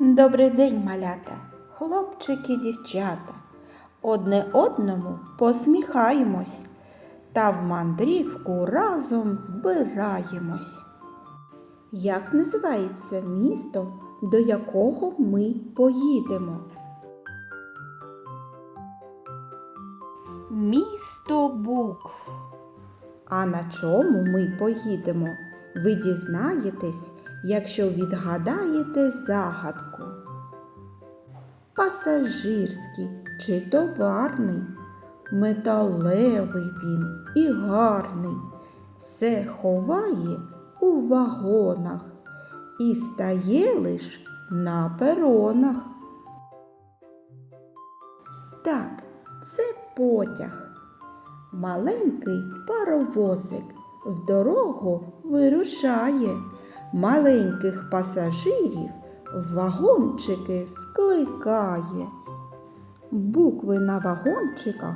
Добрий день, малята, хлопчики, дівчата. Одне одному посміхаємось та в мандрівку разом збираємось. Як називається місто, до якого ми поїдемо? Місто букв. А на чому ми поїдемо? Ви дізнаєтесь, якщо відгадаєте загадку. Пасажирський чи товарний, металевий він і гарний, все ховає у вагонах і стає лиш на перонах. Так, це потяг. Маленький паровозик в дорогу вирушає, маленьких пасажирів в вагончики скликає. Букви на вагончиках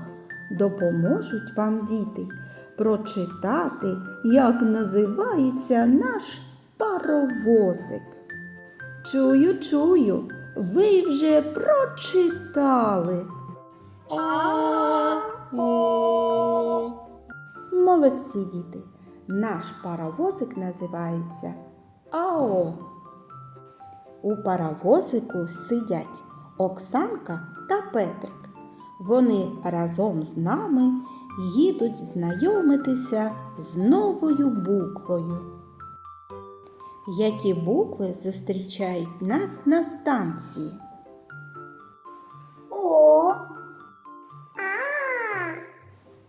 допоможуть вам діти прочитати, як називається наш паровозик. Чую, чую, ви вже прочитали. Молодці діти. Наш паровозик називається АО. У паровозику сидять Оксанка та Петрик. Вони разом з нами їдуть знайомитися з новою буквою. Які букви зустрічають нас на станції? О, А,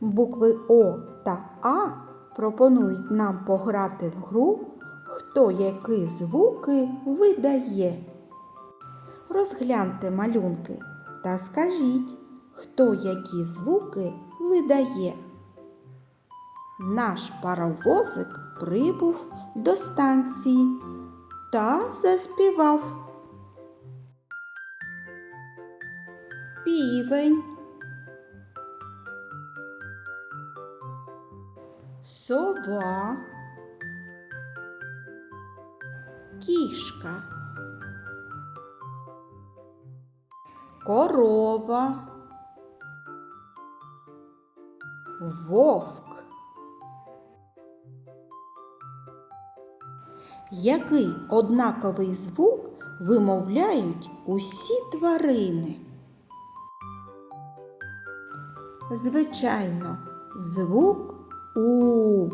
Букви О та А пропонують нам пограти в гру, хто які звуки видає. Розгляньте малюнки та скажіть, хто які звуки видає. Наш паровозик прибув до станції та заспівав. Півень. Сова. Кішка. Корова. Вовк. Який однаковий звук вимовляють усі тварини? Звичайно, звук У.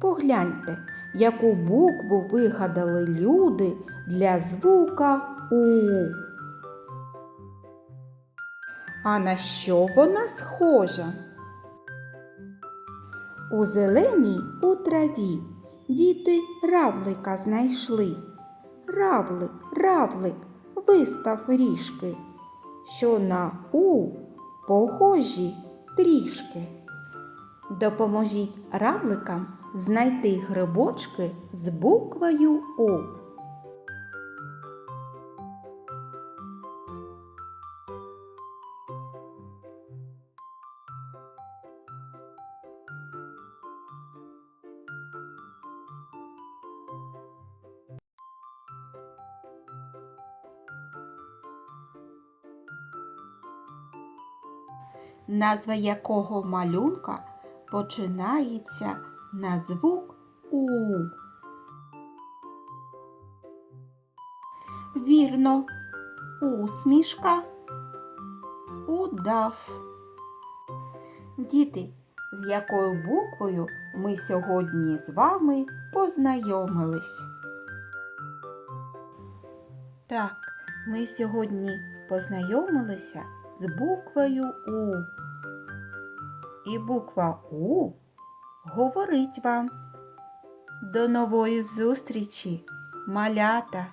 Погляньте, яку букву вигадали люди для звука У. А на що вона схожа? У зеленій у траві діти равлика знайшли. Равлик, равлик, вистав ріжки, що на У похожі трішки. Допоможіть равликам знайти грибочки з буквою У. назва якого малюнка починається на звук У. Вірно, усмішка, удав. Діти, з якою буквою ми сьогодні з вами познайомились? Так, ми сьогодні познайомилися з буквою У. І буква У говорить вам. До нової зустрічі, малята!